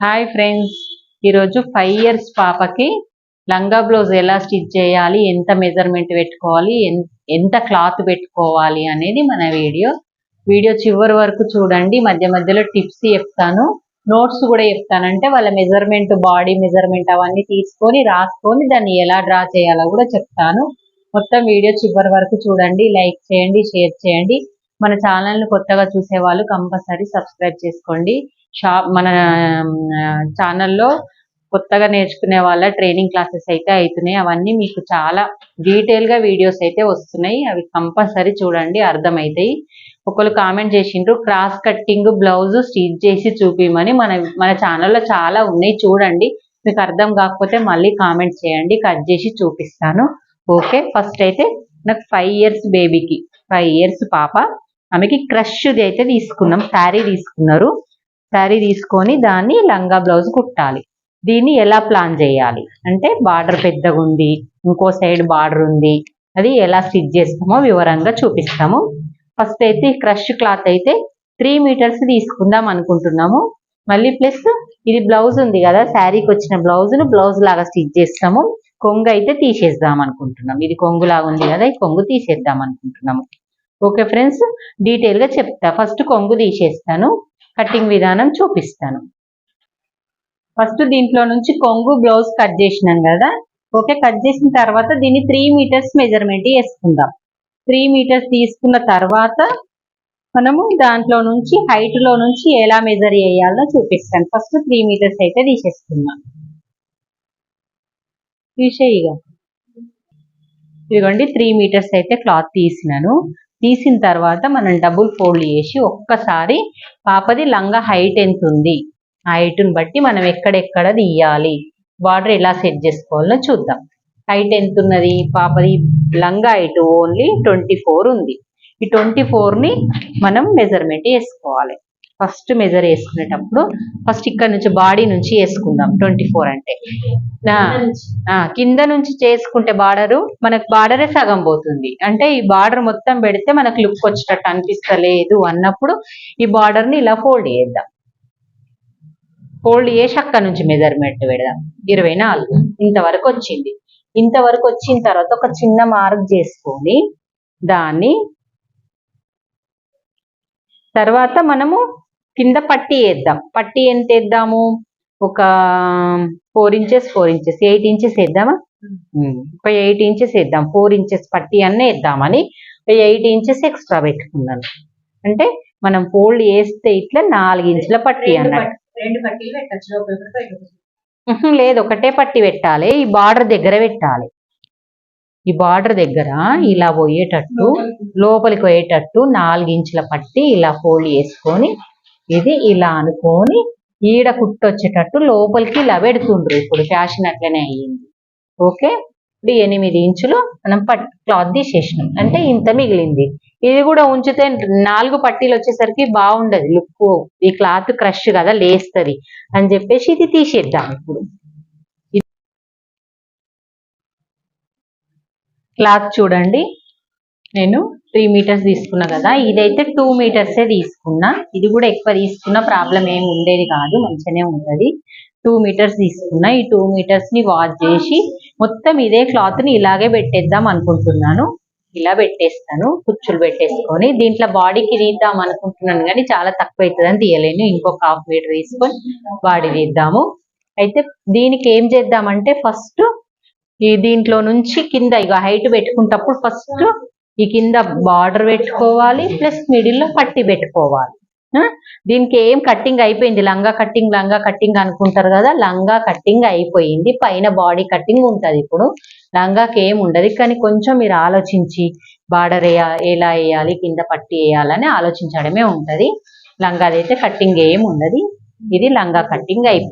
Hi friends ఈరోజు five years పాపకి లంగా బ్లౌజ్ ఎలా స్టిచ్ చేయాలి ఎంత మెజర్మెంట్ పెట్టుకోవాలి ఎంత క్లాత్ పెట్టుకోవాలి అనేది మన వీడియో వీడియో చివరి వరకు చూడండి. మధ్య మధ్యలో టిప్స్ చెప్తాను. నోట్స్ కూడా చెప్తానంటే వాళ్ళ మెజర్మెంట్ బాడీ మెజర్మెంట్ అవన్నీ తీసుకొని రాసుకొని దాన్ని ఎలా డ్రా చేయాలో కూడా చెప్తాను. మొత్తం వీడియో చివరి వరకు చూడండి. లైక్ చేయండి షేర్ చేయండి. మన ఛానల్ని కొత్తగా చూసే వాళ్ళు కంపల్సరీ సబ్స్క్రైబ్ చేసుకోండి. షాప్ మన ఛానల్లో కొత్తగా నేర్చుకునే వాళ్ళ ట్రైనింగ్ క్లాసెస్ అయితే అవుతున్నాయి అవన్నీ మీకు చాలా డీటెయిల్గా వీడియోస్ అయితే వస్తున్నాయి. అవి కంపల్సరీ చూడండి అర్థమవుతాయి ఒకళ్ళు కామెంట్ చేసిండ్రు క్రాస్ కట్టింగ్ బ్లౌజ్ స్టిచ్ చేసి చూపిమని మన మన ఛానల్లో చాలా ఉన్నాయి. చూడండి మీకు అర్థం కాకపోతే మళ్ళీ కామెంట్ చేయండి కట్ చేసి చూపిస్తాను. ఓకే ఫస్ట్ అయితే నాకు ఫైవ్ ఇయర్స్ బేబీకి ఫైవ్ ఇయర్స్ పాప. ఆమెకి క్రష్ది అయితే తీసుకున్నాం శారీ తీసుకున్నారు. శారీ తీసుకొని దాన్ని లంగా బ్లౌజ్ కుట్టాలి. దీన్ని ఎలా ప్లాన్ చేయాలి? అంటే బార్డర్ పెద్దగా ఉంది ఇంకో సైడ్ బార్డర్ ఉంది. అది ఎలా స్టిచ్ చేస్తామో వివరంగా చూపిస్తాము. ఫస్ట్ అయితే క్రష్ క్లాత్ అయితే త్రీ మీటర్స్ తీసుకుందాం అనుకుంటున్నాము. మళ్ళీ ప్లస్ ఇది బ్లౌజ్ ఉంది కదా శారీకి వచ్చిన బ్లౌజ్ను బ్లౌజ్ లాగా స్టిచ్ చేస్తాము. కొంగు అయితే తీసేద్దాం అనుకుంటున్నాం. ఇది కొంగు లాగా ఉంది కదా ఈ కొంగు తీసేద్దాం అనుకుంటున్నాము. ఓకే ఫ్రెండ్స్ డీటెయిల్గా చెప్తా. ఫస్ట్ కొంగు తీసేస్తాను. కటింగ్ విధానం చూపిస్తాను. ఫస్ట్ దీంట్లో నుంచి కొంగు బ్లౌజ్ కట్ చేసినాం కదా. ఓకే కట్ చేసిన తర్వాత దీన్ని త్రీ మీటర్స్ మెజర్మెంట్ వేసుకుందాం. త్రీ మీటర్స్ తీసుకున్న తర్వాత మనము దాంట్లో నుంచి హైట్లో నుంచి ఎలా మెజర్ చేయాలో చూపిస్తాను. ఫస్ట్ త్రీ మీటర్స్ అయితే తీసేసుకుందాం. తీసేయిగా ఇదిగోండి త్రీ మీటర్స్ అయితే క్లాత్ తీసినాను. తీసిన తర్వాత మనం డబుల్ ఫోల్డ్ చేసి ఒక్కసారి పాపది లంగా హైట్ ఎంత ఉంది? ఆ హైట్ని బట్టి మనం ఎక్కడెక్కడ తీయాలి? బార్డర్ ఎలా సెట్ చేసుకోవాలో చూద్దాం. హైట్ ఎంత ఉన్నది? పాపది లంగా హైట్ ఓన్లీ ట్వంటీ ఫోర్ ఉంది. ఈ ట్వంటీ ఫోర్ని మనం మెజర్మెంట్ వేసుకోవాలి ఫస్ట్ మెజర్ వేసుకునేటప్పుడు ఫస్ట్ ఇక్కడ నుంచి బాడీ నుంచి వేసుకుందాం ట్వంటీ ఫోర్ అంటే. ఆ, కింద నుంచి చేసుకుంటే బార్డరు మనకు బార్డరే సగం పోతుంది. అంటే ఈ బార్డర్ మొత్తం పెడితే మనకు లుక్ వచ్చేటట్టు అనిపిస్తలేదు అన్నప్పుడు ఈ బార్డర్ని ఇలా ఫోల్డ్ చేద్దాం. ఫోల్డ్ చేసి అక్కడ నుంచి మెజర్మెంట్ పెడదాం. ఇరవై నాలుగు. ఇంతవరకు వచ్చింది. ఇంతవరకు వచ్చిన తర్వాత ఒక చిన్న మార్క్ చేసుకొని దాన్ని తర్వాత మనము కింద పట్టి వేద్దాం. పట్టి ఎంత వేద్దాము? ఒక four inches four inches eight inches వేద్దామా? ఉమ్, ఒక ఎయిట్ ఇంచెస్ వేద్దాం. ఫోర్ ఇంచెస్ పట్టి అన్న వేద్దామని ఎయిట్ ఇంచెస్ ఎక్స్ట్రా పెట్టుకున్నాను. అంటే మనం ఫోల్డ్ చేస్తే ఇట్లా నాలుగు ఇంచుల పట్టి. ఉహుం, లేదు ఒకటే పట్టి పెట్టాలి. ఈ బార్డర్ దగ్గర పెట్టాలి. ఈ బార్డర్ దగ్గర ఇలా పోయేటట్టు లోపలికి. పోయేటట్టు నాలుగు ఇంచుల పట్టి ఇలా ఫోల్డ్ చేసుకొని ఇది ఇలా అనుకొని ఈడ కుట్టొచ్చేటట్టు లోపలికి ఇలా పెడుతుండ్రు. ఇప్పుడు ఫ్యాషన్ అట్లనే అయ్యింది. ఓకే? ఇప్పుడు ఎనిమిది ఇంచులు మనం పట్ క్లాత్ తీసేసినాం. అంటే ఇంత మిగిలింది. ఇది కూడా ఉంచితే నాలుగు పట్టీలు వచ్చేసరికి బాగుండదు. లుక్ ఈ క్లాత్ క్రష్ కదా లేస్తుంది అని చెప్పేసి ఇది తీసేద్దాం ఇప్పుడు. క్లాత్ చూడండి. నేను త్రీ మీటర్స్ తీసుకున్నా కదా. ఇదైతే టూ మీటర్సే తీసుకున్నా. ఇది కూడా ఎక్కువ తీసుకున్న ప్రాబ్లం ఏమి ఉండేది కాదు. మంచిగానే ఉంటుంది. టూ మీటర్స్ తీసుకున్నా. ఈ టూ మీటర్స్ని వాష్ చేసి మొత్తం ఇదే క్లాత్ని ఇలాగే పెట్టేద్దాం అనుకుంటున్నాను. ఇలా పెట్టేస్తాను. కుచ్చులు పెట్టేసుకొని దీంట్లో బాడీకి తీద్దాం అనుకుంటున్నాను కానీ చాలా తక్కువ అవుతుందని తీయలేను. ఇంకొక హాఫ్ మీటర్ తీసుకొని బాడీ తీద్దాము. అయితే దీనికి ఏం చేద్దామంటే ఫస్ట్ ఈ దీంట్లో నుంచి కింద ఇక హైట్ పెట్టుకున్నప్పుడు ఫస్ట్ ఈ కింద బార్డర్ పెట్టుకోవాలి ప్లస్ మిడిల్లో పట్టి పెట్టుకోవాలి. దీనికి ఏం కట్టింగ్ అయిపోయింది? లంగా కట్టింగ్ లంగా కట్టింగ్ అనుకుంటారు కదా లంగా కట్టింగ్ అయిపోయింది. పైన బాడీ కట్టింగ్ ఉంటుంది ఇప్పుడు. లంగాకి ఏం ఉండదు. కానీ కొంచెం మీరు ఆలోచించి బార్డర్ ఎలా వేయాలి కింద పట్టి వేయాలని ఆలోచించడమే ఉంటది. లంగాది అయితే కట్టింగ్ ఏం ఉండదు. ఇది లంగా కట్టింగ్ అయిపోయింది